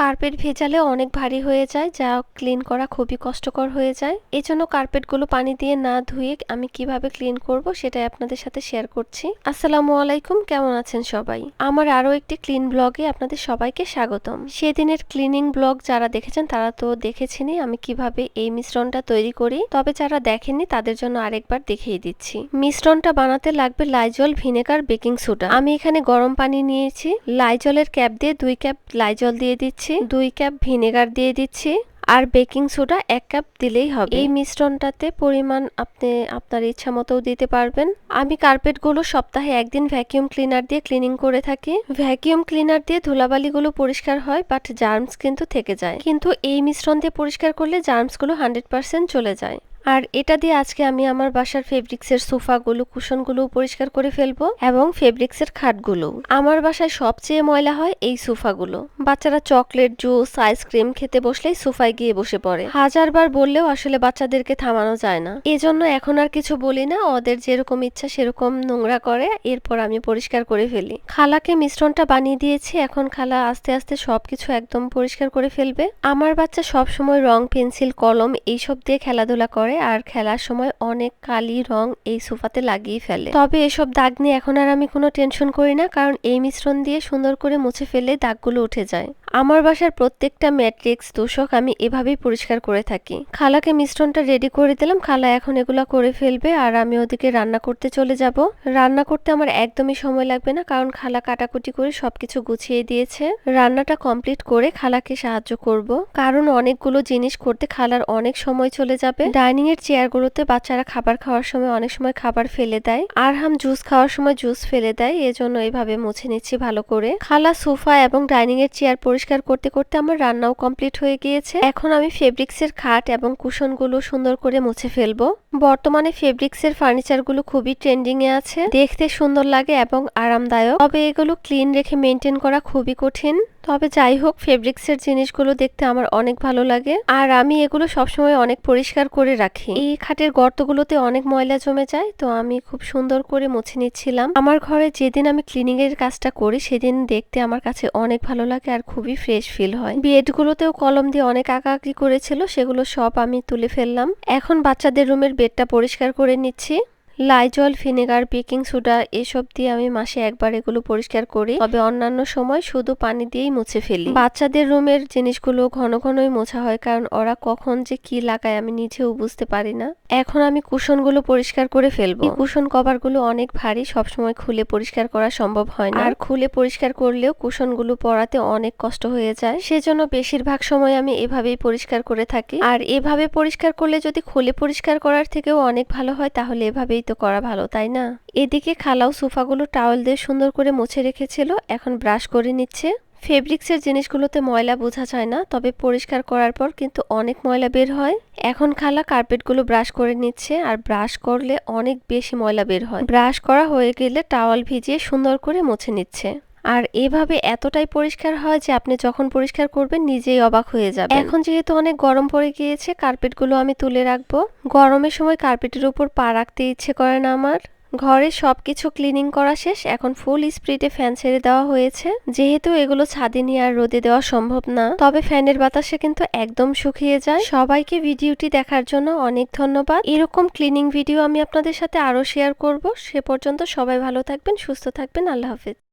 Carpet ভেজালে অনেক ভারী হয়ে যায়, যা ক্লিন করা খুবই কষ্টকর হয়ে যায়। এজন্য কার্পেটগুলো পানি দিয়ে না ধুয়ে আমি কীভাবে ক্লিন করব সেটাই আপনাদের সাথে শেয়ার করছি। আসসালামু আলাইকুম, কেমন আছেন সবাই? আমার আরও একটি ক্লিন ব্লগে আপনাদের সবাইকে স্বাগতম। সেদিনের ক্লিনিং ব্লগ যারা দেখেছেন, তারা তো দেখেছেনই আমি কীভাবে এই মিশ্রণটা তৈরি করি। তবে যারা দেখেননি, তাদের জন্য আরেকবার দেখিয়ে দিচ্ছি। মিশ্রণটা বানাতে লাগবে লাইজল ভিনেগার বেকিং সোডা আমি এখানে গরম পানি নিয়েছি। লাইজলের ক্যাপ দিয়ে দুই ক্যাপ লাইজল দিয়ে দিচ্ছি। দুই কাপ ভিনেগার দিয়ে দিচ্ছি। আর বেকিং সোডা এক কাপ দিলেই হবে। এই মিশ্রণটাতে পরিমাণ আপনি আপনার ইচ্ছা মতো দিতে পারবেন। আমি কার্পেটগুলো সপ্তাহে একদিন ভ্যাকিউম ক্লিনার দিয়ে ক্লিনিং করে থাকি। ভ্যাকিউম ক্লিনার দিয়ে ধুলাবালিগুলো পরিষ্কার হয় বাট জার্মস কিন্তু থেকে যায়। কিন্তু এই মিশ্রণ দিয়ে পরিষ্কার করলে জার্মসগুলো হান্ড্রেড পার্সেন্ট চলে যায়। আর এটা দিয়ে আজকে আমি আমার বাসার ফেব্রিক্সের সোফাগুলো কুশনগুলো পরিষ্কার করে ফেলব এবং ফেব্রিক্সের খাটগুলো। আমার বাসায় সবচেয়ে ময়লা হয় এই সোফাগুলো। বাচ্চারা চকলেট, জুস, আইসক্রিম খেতে বসলেই সোফায় গিয়ে বসে পড়ে। হাজারবার বললেও আসলে বাচ্চাদেরকে থামানো যায় না। এজন্য এখন আর কিছু বলি না, ওদের যেরকম ইচ্ছা সেরকম নোংরা করে, এরপর আমি পরিষ্কার করে ফেলি। খালাকে মিশ্রণটা বানিয়ে দিয়েছি, এখন খালা আস্তে আস্তে সবকিছু একদম পরিষ্কার করে ফেলবে। আমার বাচ্চা সব সময় রং, পেন্সিল, কলম এইসব দিয়ে খেলাধুলা করে। করে আর খেলার সময় অনেক কালি রং এই সোফাতে লাগিয়ে ফেলে। তবে এসব দাগ নিয়ে এখন আর আমি কোনো টেনশন করি না, কারণ এই মিশ্রণ দিয়ে সুন্দর করে মুছে ফেলে দাগগুলো উঠে যায়। আমার বাসার প্রত্যেকটা ম্যাট্রিক্স তোষক আমি এভাবেই পরিষ্কার করে থাকি। খালাকে মিশ্রণটা রেডি করে দিলাম। খালা এখন এগুলা করে ফেলবে আর আমি ওদিকে রান্না করতে চলে যাব। রান্না করতে আমার একদমই সময় লাগবে না কারণ খালা কাটাকুটি করে সবকিছু গুছিয়ে দিয়েছে। রান্নাটা কমপ্লিট করে খালাকে সাহায্য করব। কারণ অনেকগুলো জিনিস করতে খালার অনেক সময় চলে যাবে। ডাইনিং এর চেয়ারগুলোতে বাচ্চারা খাবার খাওয়ার সময় অনেক সময় খাবার ফেলে দেয়। আর হাম জুস খাওয়ার সময় জুস ফেলে দেয়। এজন্য এভাবে মুছে নিচ্ছি ভালো করে। খালা সোফা এবং ডাইনিং এর চেয়ার পরিষ্কার পরিষ্কার করতে করতে আমার রান্নাও কমপ্লিট হয়ে গিয়েছে। এখন আমি ফেব্রিক্সের খাট এবং কুশনগুলো সুন্দর করে মুছে ফেলব। বর্তমানে ফেব্রিক্সের ফার্নিচারগুলো খুবই ট্রেন্ডিং এ আছে। দেখতে সুন্দর লাগে এবং আরামদায়ক। তবে এগুলো ক্লিন রেখে মেনটেন করা খুবই কঠিন। তবে যাই হোক, ফেব্রিক্সের জিনিসগুলো দেখতে আমার অনেক ভালো লাগে। আর আমি এগুলো সবসময় অনেক পরিষ্কার করে রাখি। এই খাটের গর্তগুলোতে অনেক ময়লা জমে যায়, তো আমি খুব সুন্দর করে মুছে নিচ্ছিলাম। আমার ঘরে যেদিন আমি ক্লিনিং এর কাজটা করি, সেদিন দেখতে আমার কাছে অনেক ভালো লাগে আর খুবই ফ্রেশ ফিল হয়। বেডগুলোতেও কলম দিয়ে অনেক আঁকাআঁকি করেছিল, সেগুলো সব আমি তুলে ফেললাম। এখন বাচ্চাদের রুমের বেডটা পরিষ্কার করে নিচ্ছি। লাইজল, ভিনেগার, বেকিং সোডা এসব দিয়ে আমি মাসে একবার এগুলো পরিষ্কার করি। তবে অন্যান্য সময় শুধু পানি দিয়েই মুছে ফেলি। বাচ্চাদের রুমের জিনিসগুলো ঘন ঘনই মোছা হয় কারণ ওরা কখন যে কি লাগায় আমি নিজেও বুঝতে পারি না। এখন আমি কুশনগুলো পরিষ্কার করে ফেলব। কুশন কভারগুলো অনেক ভারী, সবসময় খুলে পরিষ্কার করা সম্ভব হয় না। আর খুলে পরিষ্কার করলেও কুশনগুলো পরাতে অনেক কষ্ট হয়ে যায়। সেজন্য বেশিরভাগ সময় আমি এভাবেই পরিষ্কার করে থাকি। আর এভাবে পরিষ্কার করলে যদি খুলে পরিষ্কার করার থেকেও অনেক ভালো হয়, তাহলে এভাবেই তো করা ভালো, তাই না? এদিকে খালাও সোফাগুলো টাওয়েল দিয়ে সুন্দর করে মুছে রেখেছিল, এখন ব্রাশ করে নিচ্ছে। ফেব্রিক্সের জিনিসগুলোতে ময়লা বোঝা যায় না, তবে পরিষ্কার করার পর কিন্তু অনেক ময়লা বের হয়। এখন খালা কার্পেটগুলো ব্রাশ করে নিচ্ছে, আর ব্রাশ করলে অনেক বেশি ময়লা বের হয়। ব্রাশ করা হয়ে গেলে টাওয়াল ভিজিয়ে সুন্দর করে মুছে নিচ্ছে। আর এভাবে এতটাই পরিষ্কার হয় যে আপনি যখন পরিষ্কার করবেন, নিজেই অবাক হয়ে যাবে এখন যেহেতু অনেক গরম পড়ে গিয়েছে, কার্পেটগুলো আমি তুলে রাখব। গরমের সময় কার্পেটের উপর পা রাখতে ইচ্ছে করে না আমার। ঘরে সব কিছু ক্লিনিং করা শেষ, এখন ফুল স্প্রিডে ফ্যান ছেড়ে দেওয়া হয়েছে। যেহেতু এগুলো ছাদে নিয়ে আর রোদে দেওয়া সম্ভব না, তবে ফ্যানের বাতাসে কিন্তু একদম শুকিয়ে যায়। সবাইকে ভিডিওটি দেখার জন্য অনেক ধন্যবাদ। এরকম ক্লিনিং ভিডিও আমি আপনাদের সাথে আরও শেয়ার করব। সে পর্যন্ত সবাই ভালো থাকবেন, সুস্থ থাকবেন। আল্লাহ হাফিজ।